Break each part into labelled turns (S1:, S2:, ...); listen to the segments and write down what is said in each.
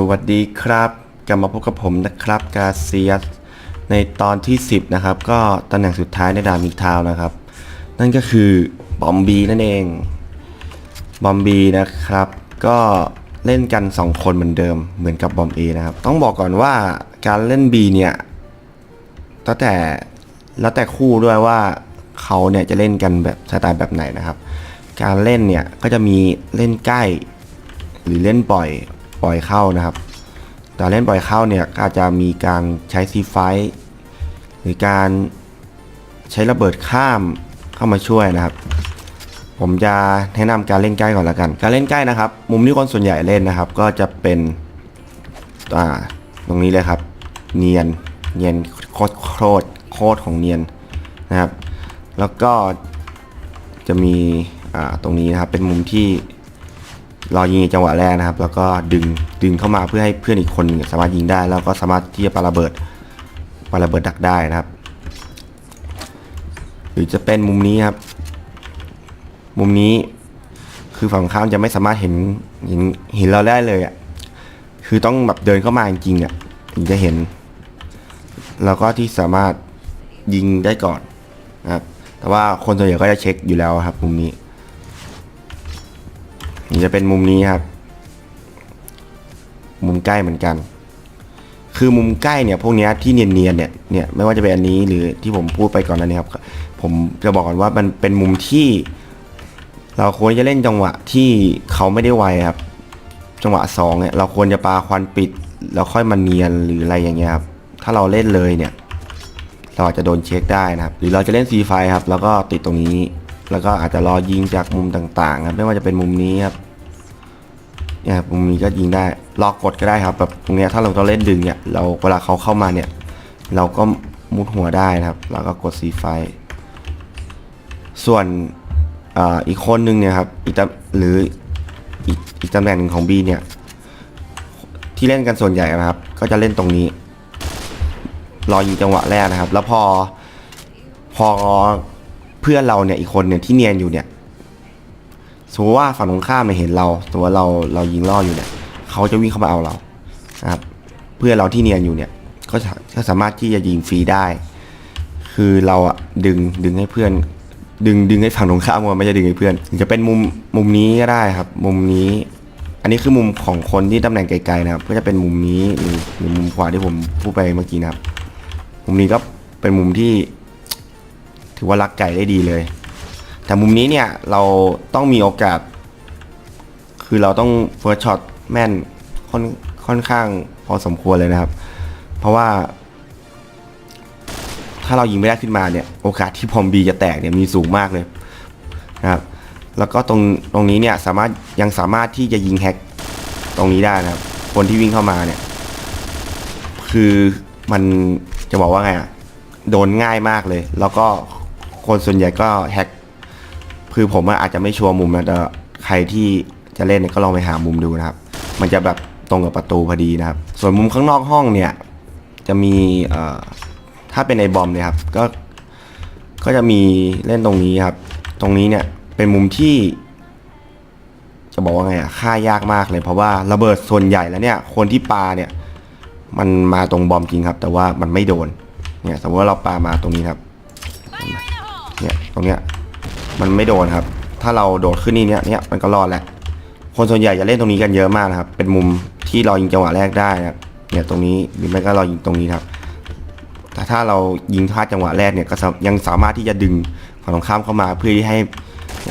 S1: สวัสดีครับกลับมาพบกับผมนะครับกาเซียสในตอนที่ 10 นะครับ ก็ตำแหน่งสุดท้ายในดามิทาวนะครับ นั่นก็คือบอมบีนั่นเองบอมบีนะครับ ก็เล่นกัน 2 คนเหมือนเดิมเหมือนกับบอมเอนะครับ ต้องบอกก่อนว่าการเล่น B เนี่ยตั้งแต่แล้วแต่คู่ด้วยว่าเขาเนี่ยจะเล่นกันแบบสไตล์แบบไหนนะครับ การเล่นเนี่ยก็จะมีเล่นใกล้ หรือเล่นปล่อย ปล่อยเข้านะครับแต่เล่นปล่อยเข้าเนี่ยอาจจะมีการใช้ซีไฟท์หรือการใช้ระเบิดข้ามเข้ามาช่วยนะครับ ผมจะแนะนำการเล่นใกล้ก่อนละกัน การเล่นใกล้นะครับ มุมที่คนส่วนใหญ่เล่นนะครับ ก็จะเป็นอ่าตรงนี้เลยครับ เนียนเนียนโคตรโคตรโคตรของเนียนนะครับ แล้วก็จะมีอ่าตรงนี้นะครับเป็นมุมที่ รอยิงจังหวะแรกนะครับ แล้วก็ดึงดึงเข้ามาเพื่อให้เพื่อนอีกคนสามารถยิงได้ แล้วก็สามารถที่จะปาระเบิดปาระเบิดดักได้นะครับ หรือจะเป็นมุมนี้ครับ มุมนี้คือฝั่งข้ามจะไม่สามารถเห็นเห็นเห็นเราได้เลยอะคือต้องแบบเดินเข้ามาจริงๆอะถึงจะเห็น แล้วก็ที่สามารถยิงได้ก่อนนะครับ แต่ว่าคนส่วนใหญ่ก็จะเช็คอยู่แล้วครับมุมนี้ นี่จะเป็นมุมนี้ครับ มุมใกล้เหมือนกัน คือมุมใกล้เนี่ยพวกนี้ที่เนียนๆเนี่ยเนี่ยไม่ว่าจะเป็นอันนี้หรือที่ผมพูดไปก่อนหนั้านนี้ครับ ผมจะบอกก่อนว่ามันเป็นมุมที่ เราควรจะเล่นจังหวะที่เขาไม่ได้ไวครับ จังหวะสองเนี่ยเราควรจะปาควันปิด แล้วค่อยมาเนียนหรืออะไรอย่างเงี้ยครับถ้าเราเล่นเลยเนี่ย เราอาจจะโดนเช็คได้นะครับ หรือเราจะเล่นซีไฟครับ แล้วก็ติดตรงนี้ แล้วก็อาจจะรอยิงจากมุมต่างๆครับไม่ว่าจะเป็นมุมนี้ครับเนี่ยมุมนี้ก็ยิงได้รอกดก็ได้ครับแบบตรงเนี้ยถ้าเราจะเล่นดึงเนี่ยเราเวลาเขาเข้ามาเนี่ย เราก็มุดหัวได้นะครับแล้วก็กดซีไฟส่วนอ,อีกคนนึงเนี่ยครับอีกตำหรืออีกอีกตำแหน่งหนึ่งของ B เนี่ยที่เล่นกันส่วนใหญ่นะครับ ก็จะเล่นตรงนี้ รอยิงจังหวะแรกนะครับ แล้วพอพอ เพื่อนเราเนี่ยอีกคนเนี่ยที่เนียนอยู่เนี่ยสมมติว่าฝั่งตรงข้ามเนี่ยเห็นเราสมมติว่าเราเรายิงล่ออยู่เนี่ยเขาจะวิ่งเข้ามาเอาเรานะครับ เพื่อนเราที่เนียนอยู่เนี่ยก็จะก็สามารถที่จะยิงฟรีได้ คือเราอะดึงดึงให้เพื่อน ดึงดึงให้ฝั่งตรงข้ามมาไม่ใช่ดึงให้เพื่อนจะเป็นมุมมุมนี้ก็ได้ครับ มุมนี้ อันนี้คือมุมของคนที่ตำแหน่งไกลๆนะครับ ก็จะเป็นมุมนี้หรือหรือมุมขวาที่ผมพูดไปเมื่อกี้นะครับ มุมนี้ก็เป็นมุมที่ ถือว่ารักไก่ได้ดีเลย แต่มุมนี้เนี่ยเราต้องมีโอกาส คือเราต้องเฟิร์สช็อตแม่นค่อนค่อนข้างพอสมควรเลยนะครับ เพราะว่า ถ้าเรายิงไม่ได้ขึ้นมาเนี่ยโอกาสที่พอมบีจะแตกเนี่ยมีสูงมากเลยนะครับแล้วก็ตรงตรงนี้เนี่ยสามารถยังสามารถที่จะยิงแฮกตรงนี้ได้นะครับ คนที่วิ่งเข้ามาเนี่ย คือมันจะบอกว่าไงอะโดนง่ายมากเลย แล้วก็ คนส่วนใหญ่ก็แฮกคือผมอาจจะไม่ชัวร์มุมนะแต่ใครที่จะเล่นก็ลองไปหามุมดูนะครับ มันจะแบบตรงกับประตูพอดีนะครับ ส่วนมุมข้างนอกห้องเนี่ย จะมีถ้าเป็นไอบอมเนี่ยครับก็ก็จะมีเล่นตรงนี้ครับ ตรงนี้เนี่ยเป็นมุมที่ จะบอกว่าไงอะค่ายากมากเลย เพราะว่าระเบิดส่วนใหญ่แล้วเนี่ย คนที่ปาเนี่ย มันมาตรงบอมจริงครับ แต่ว่ามันไม่โดนเนี่ยสมมติว่าเราปามาตรงนี้ครับ เนี่ยตรงเนี้ยมันไม่โดนครับ ถ้าเราโดดขึ้นนี่เนี่ยเนี่ยมันก็รอดแหละ คนส่วนใหญ่จะเล่นตรงนี้กันเยอะมากนะครับ เป็นมุมที่เรายิงจังหวะแรกได้นะครับเนี่ยตรงนี้หรือไม่ก็เรายิงตรงนี้ครับ แต่ถ้าเรายิงพลาดจังหวะแรกเนี่ยก็ยังสามารถที่จะดึงฝั่งตรงข้ามเข้ามาเพื่อที่ให้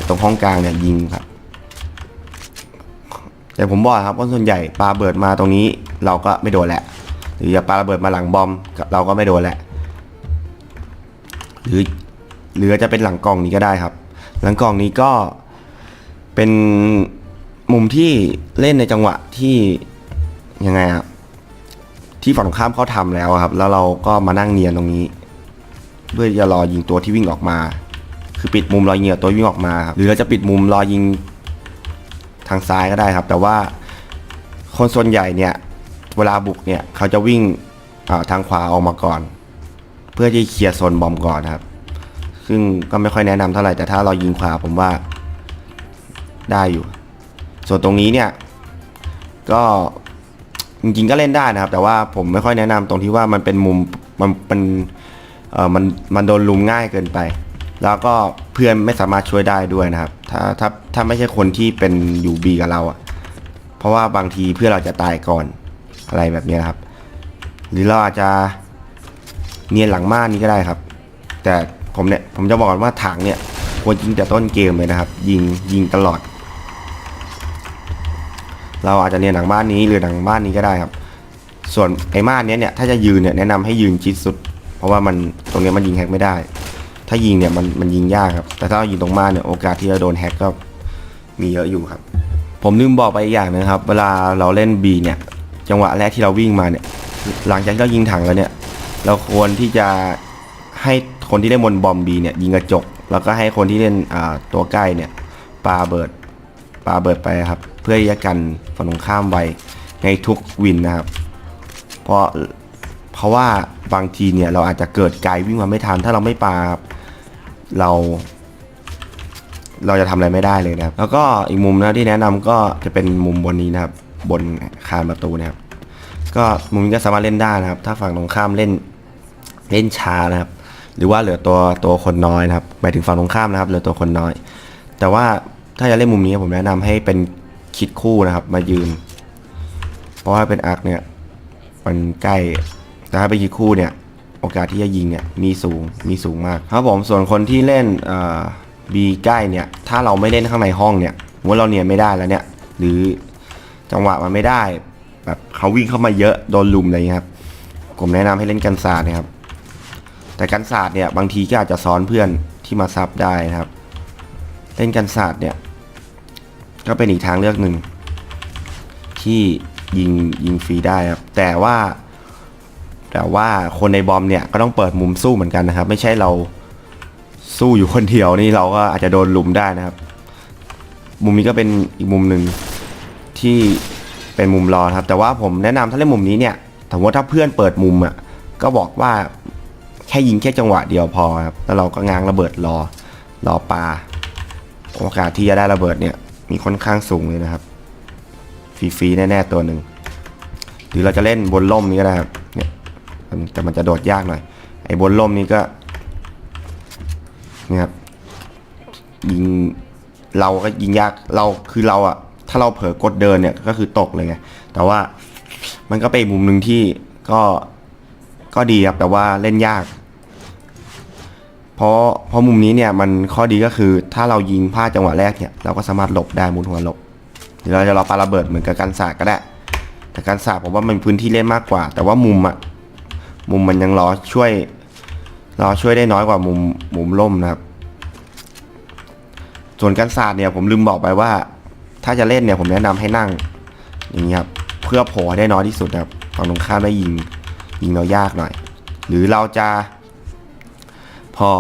S1: ตรงห้องกลางเนี่ยยิงครับ แต่ผมบอกครับว่าส่วนใหญ่ปลาเบิดมาตรงนี้เราก็ไม่โดนแหละ หรือจะปาระเบิดมาหลังบอมเราก็ไม่โดนแหละ หรือ หรือจะเป็นหลังกล่องนี้ก็ได้ครับ หลังกล่องนี้ก็เป็นมุมที่เล่นในจังหวะที่ยังไงครับที่ฝั่งตรงข้ามเขาทำแล้วครับ แล้วเราก็มานั่งเนียนตรงนี้เพื่อจะรอยิงตัวที่วิ่งออกมา คือปิดมุมรอยิงกับตัววิ่งออกมาครับหรือเราจะปิดมุมรอยิงทางซ้ายก็ได้ครับ แต่ว่าคนส่วนใหญ่เนี่ย เวลาบุกเนี่ยเขาจะวิ่งทางขวาออกมาก่อน เพื่อที่เคลียร์โซนบอมก่อนครับ ซึ่งก็ไม่ค่อยแนะนำเท่าไหร่แต่ถ้าเรายิงขวาผมว่าได้อยู่ ส่วนตรงนี้เนี่ย ก็จริงๆก็เล่นได้นะครับ แต่ว่าผมไม่ค่อยแนะนำตรงที่ว่ามันเป็นมุมมันมันเออมันมันโดนลุมง่ายเกินไป แล้วก็เพื่อนไม่สามารถช่วยได้ด้วยนะครับ ถ้าถ้าถ้าไม่ใช่คนที่เป็นอยู่บีกับเราอะเพราะว่าบางทีเพื่อนเราจะตายก่อนอะไรแบบนี้ยครับ หรือเราอาจจะเนียนหลังม่านนี้ก็ได้ครับ แต่ ผมเนี่ยผมจะบอกว่าถังเนี่ยควรยิงแต่ต้นเกมเลยนะครับ ยิงยิงตลอด เราอาจจะเรียนหลังบ้านนี้หรือหลังบ้านนี้ก็ได้ครับ ส่วนไอ้ม่านเนี้ยเนี่ยถ้าจะยืนเนี่ยแนะนำให้ยืนชิดสุด เพราะว่ามันตรงนี้มันยิงแฮกไม่ได้ ถ้ายิงเนี่ยมันมันยิงยากครับ แต่ถ้าเรายิงตรงม่านเนี่ยโอกาสที่จะโดนแฮกก็มีเยอะอยู่ครับ ผมลืมบอกไปอีกอย่างนึงครับ เวลาเราเล่น B เนี่ยจังหวะแรกที่เราวิ่งมาเนี่ยหลังจากที่เรายิงถังแล้วเนี่ย เราควรที่จะให้ คนที่เล่นบนบอมบีเนี่ยยิงกระจก แล้วก็ให้คนที่เล่นอ่าตัวใกล้เนี่ยปาเบิดปาเบิดไปครับ เพื่อที่จะกันฝั่งตรงข้ามไว้ในทุกวินนะครับ เพราะเพราะว่าบางทีเนี่ยเราอาจจะเกิดไกลวิ่งมาไม่ทันถ้าเราไม่ปาครับเรา เราจะทำอะไรไม่ได้เลยนะครับ แล้วก็อีกมุมนะที่แนะนำก็จะเป็นมุมบนนี้นะครับ บนคานประตูนะครับ ก็มุมนี้ก็สามารถเล่นได้นะครับ ถ้าฝั่งตรงข้ามเล่นเล่นช้านะครับ หรือว่าเหลือตัวตัวคนน้อยนะครับหมายถึงฝั่งตรงข้ามนะครับเหลือตัวคนน้อย แต่ว่าถ้าจะเล่นมุมนี้ผมแนะนำให้เป็นคิดคู่นะครับ มายืน เพราะว่าเป็นอาร์คเนี่ยมันใกล้แต่ถ้าเป็นคิดคู่เนี่ยโอกาสที่จะยิงเนี่ยมีสูงมีสูงมากครับผมส่วนคนที่เล่นบีใกล้เนี่ยถ้าเราไม่เล่นข้างในห้องเนี่ยสมมติเราเนียนไม่ได้แล้วเนี่ย หรือจังหวะมันไม่ได้ แบบเขาวิ่งเข้ามาเยอะโดนลุมอะไรเงี้ยครับผมแนะนำให้เล่นกันศาสตร์นะครับ แต่กันศาสตร์เนี่ยบางทีก็อาจจะซ้อนเพื่อนที่มาซับได้นะครับ เล่นกันศาสตร์เนี่ย ก็เป็นอีกทางเลือกหนึ่ง ที่ยิงยิงฟรีได้ครับ แต่ว่า แต่ว่าคนในบอมเนี่ยก็ต้องเปิดมุมสู้เหมือนกันนะครับ ไม่ใช่เราสู้อยู่คนเดียวนี่เราก็อาจจะโดนลุมได้นะครับ มุมนี้ก็เป็นอีกมุมหนึ่งที่เป็นมุมรอครับ แต่ว่าผมแนะนำถ้าเล่นมุมนี้เนี่ยสมมติถ้าเพื่อนเปิดมุมอะก็บอกว่า แค่ยิงแค่จังหวะเดียวพอครับแล้วเราก็ง้างระเบิดรอรอปลาโอกาสที่จะได้ระเบิดเนี่ยมีค่อนข้างสูงเลยนะครับฟรีๆแน่ๆตัวหนึ่งหรือเราจะเล่นบนล่มนี้ก็ได้ครับเนี่ยแต่มันจะโดดยากหน่อยไอ้บนล่มนี้ก็เนี่ยครับยิงเราก็ยิงยากเราคือเราอะถ้าเราเผลอกดเดินเนี่ยก็คือตกเลยไงแต่ว่ามันก็เป็นมุมหนึ่งที่ก็ก็ดีครับแต่ว่าเล่นยาก เพราะเพราะมุมนี้เนี่ยมันข้อดีก็คือถ้าเรายิงพลาดจังหวะแรกเนี่ยเราก็สามารถหลบได้หมุนหัวหลบหรือเราจะรอปาระเบิดเหมือนกับการสาดก็ได้ แต่การสาดผมว่ามันพื้นที่เล่นมากกว่า แต่ว่ามุมอะมุมมันยังรอช่วยรอช่วยได้น้อยกว่ามุมมุมล่มนะครับ ส่วนการสาดเนี่ยผมลืมบอกไปว่า ถ้าจะเล่นเนี่ยผมแนะนำให้นั่งอย่างนี้ครับเพื่อโผล่ได้น้อยที่สุดครับฝั่งตรงข้ามได้ยิงยิงเรายากหน่อย หรือเราจะ พอ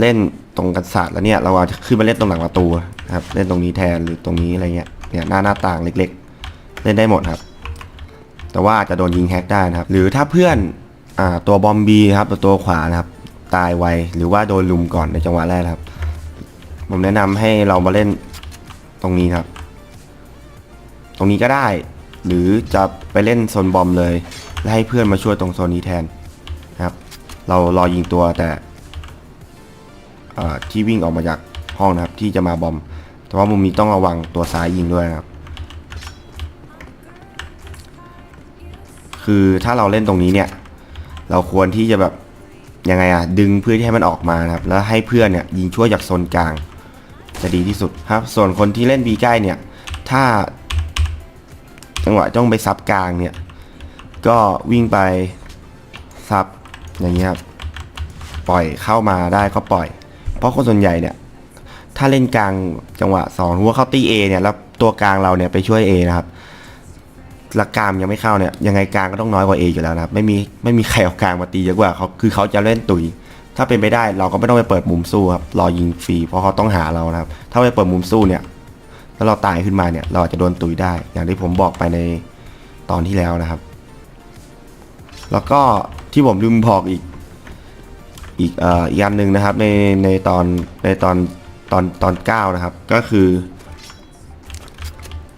S1: เล่นตรงกันศาสตร์แล้วเนี่ยเราอาจจะขึ้นมาเล่นตรงหลังประตูนะครับเล่นตรงนี้แทนหรือตรงนี้อะไรเงี้ยเนี่ยหน้าหน้าต่างเล็ก ๆ เล่นได้หมดครับ แต่ว่าจะโดนยิงแฮกได้นะครับหรือถ้าเพื่อนอ่าตัวบอมบีครับตัวตัวขวานะครับตายไวหรือว่าโดนลุมก่อนในจังหวะแรกครับ ผมแนะนำให้เรามาเล่นตรงนี้ครับ ตรงนี้ก็ได้ หรือจะไปเล่นโซนบอมเลย แล้วให้เพื่อนมาช่วยตรงโซนนี้แทนนะครับ เรารอยิงตัวแต่ ที่วิ่งออกมาจากห้องนะครับ ที่จะมาบอม แต่ว่ามุมนี้ต้องระวังตัวซ้ายยิงด้วยนะครับ คือถ้าเราเล่นตรงนี้เนี่ย เราควรที่จะแบบยังไงอะดึงเพื่อที่ให้มันออกมานะครับ แล้วให้เพื่อนเนี่ยยิงช่วยจากโซนกลาง จะดีที่สุดครับ ส่วนคนที่เล่นบีใกล้เนี่ย ถ้าจังหวะจ้องไปซับกลางเนี่ย ก็วิ่งไปซับอย่างเงี้ยครับ ปล่อยเข้ามาได้ก็ปล่อย เพราะคนส่วนใหญ่เนี่ย ถ้าเล่นกลางจังหวะสองหัวาเข้าตีเอเนี่ยแล้วตัวกลางเราเนี่ยไปช่วย A นะครับลักกลางยังไม่เข้าเนี่ยยังไงกลางก็ต้องน้อยกว่า A อยู่แล้วนะครับไม่มีไม่มีใครเอากลางมาตีเยอะกว่าเขาคือเขาจะเล่นตุย ถ้าเป็นไปได้เราก็ไม่ต้องไปเปิดมุมสู้ครับรอยิงฟรีเพราะเขาต้องหาเรานะครับ ถ้าไปเปิดมุมสู้เนี่ยแล้วเราตายขึ้นมาเนี่ย เราอาจจะโดนตุยได้ อย่างที่ผมบอกไปในตอนที่แล้วนะครับ แล้วก็ที่ผมลืมบอกอีก อีกอ่ออีกอันหนึ่งนะครับในในตอนในตอนตอนตอนเก้านะครับ ก็คือ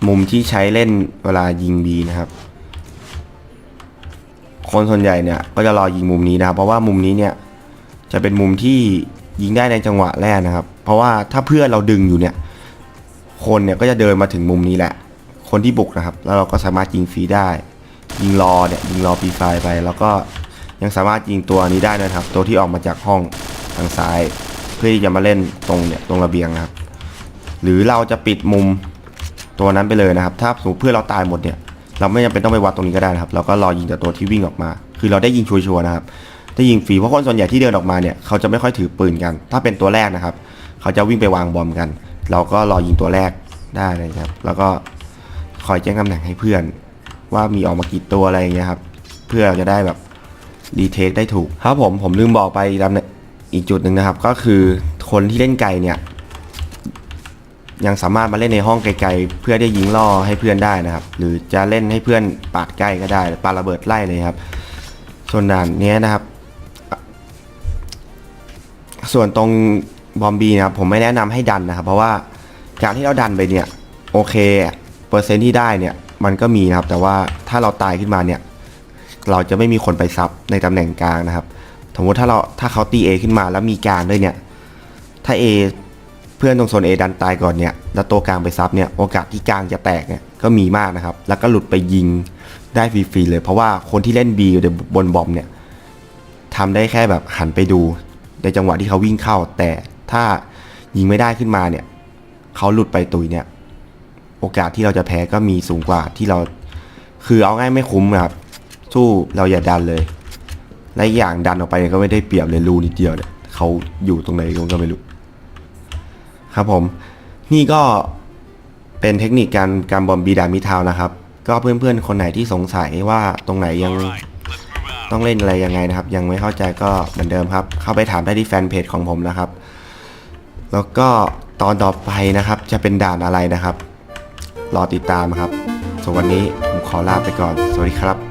S1: มุมที่ใช้เล่นเวลายิงบีนะครับ คนส่วนใหญ่เนี่ยก็จะรอยิงมุมนี้นะครับ เพราะว่ามุมนี้เนี่ยจะเป็นมุมที่ยิงได้ในจังหวะแรกนะครับ เพราะว่าถ้าเพื่อนเราดึงอยู่เนี่ย คนเนี่ยก็จะเดินมาถึงมุมนี้แหละ คนที่บุกนะครับ แล้วเราก็สามารถยิงฟรีได้ ยิงรอเนี่ยยิงรอปีไฟไป แล้วก็ ยังสามารถยิงตัวนี้ได้นะครับ ตัวที่ออกมาจากห้องทางซ้าย เพื่อที่จะมาเล่นตรงเนี่ยตรงระเบียงนะครับ หรือเราจะปิดมุมตัวนั้นไปเลยนะครับ ถ้าสมมติเพื่อเราตายหมดเนี่ย เราไม่จำเป็นต้องไปวัดตรงนี้ก็ได้นะครับ เราก็รอยิงแต่ตัวที่วิ่งออกมา คือเราได้ยิงชัวร์ๆนะครับได้ยิงฟรีเพราะคนส่วนใหญ่ที่เดินออกมาเนี่ยเขาจะไม่ค่อยถือปืนกัน ถ้าเป็นตัวแรกนะครับ เขาจะวิ่งไปวางบอมกัน เราก็รอยิงตัวแรกได้เลยครับ แล้วก็คอยแจ้งตำแหน่งให้เพื่อน ว่ามีออกมากี่ตัวอะไรอย่างเงี้ยครับ เพื่อเราจะได้แบบ รีเทคได้ถูกครับผมผมลืมบอกไปตำแหน่งอีกจุดหนึ่งนะครับ ก็คือคนที่เล่นไกลเนี่ย ยังสามารถมาเล่นในห้องไกลๆ เพื่อได้ยิงล่อให้เพื่อนได้นะครับ หรือจะเล่นให้เพื่อนปาดใกล้ก็ได้ปาระเบิดไล่เลยครับ ส่วนด่านนี้นะครับ ส่วนตรงบอมบีนะครับผมไม่แนะนำให้ดันนะครับ เพราะว่าการที่เราดันไปเนี่ยโอเค เปอร์เซ็นต์ที่ได้เนี่ยมันก็มีนะครับ แต่ว่าถ้าเราตายขึ้นมาเนี่ย เราจะไม่มีคนไปซับในตำแหน่งกลางนะครับ สมมติถ้าเราถ้าเขาตี A ขึ้นมาแล้วมีกลางด้วยเนี่ย ถ้า A เพื่อนตรงโซน A ดันตายก่อนเนี่ย แล้วตัวกลางไปซับเนี่ย โอกาสที่กลางจะแตกเนี่ยก็มีมากนะครับ แล้วก็หลุดไปยิงได้ฟรีๆเลย เพราะว่าคนที่เล่น B บนบอมเนี่ยทำได้แค่แบบหันไปดู ในจังหวะที่เขาวิ่งเข้า แต่ถ้ายิงไม่ได้ขึ้นมาเนี่ย เขาหลุดไปตุยเนี่ย โอกาสที่เราจะแพ้ก็มีสูงกว่าที่เรา คือเอาง่ายไม่คุ้มครับ สู้เราอย่าดันเลย และอย่างดันออกไปก็ไม่ได้เปรียบเลยรูนิดเดียวเนี่ยเขาอยู่ตรงไหนก็ไม่รู้ครับผม นี่ก็เป็นเทคนิคการการบอมบีดามิทาวน์นะครับ ก็เพื่อนๆคนไหนที่สงสัยว่าตรงไหนยังต้องเล่นอะไรยังไงนะครับ ยังไม่เข้าใจก็เหมือนเดิมครับ เข้าไปถามได้ที่แฟนเพจของผมนะครับ แล้วก็ตอนต่อไปนะครับ จะเป็นด่านอะไรนะครับ รอติดตามครับส่วนวันนี้ผมขอลาไปก่อน สวัสดีครับ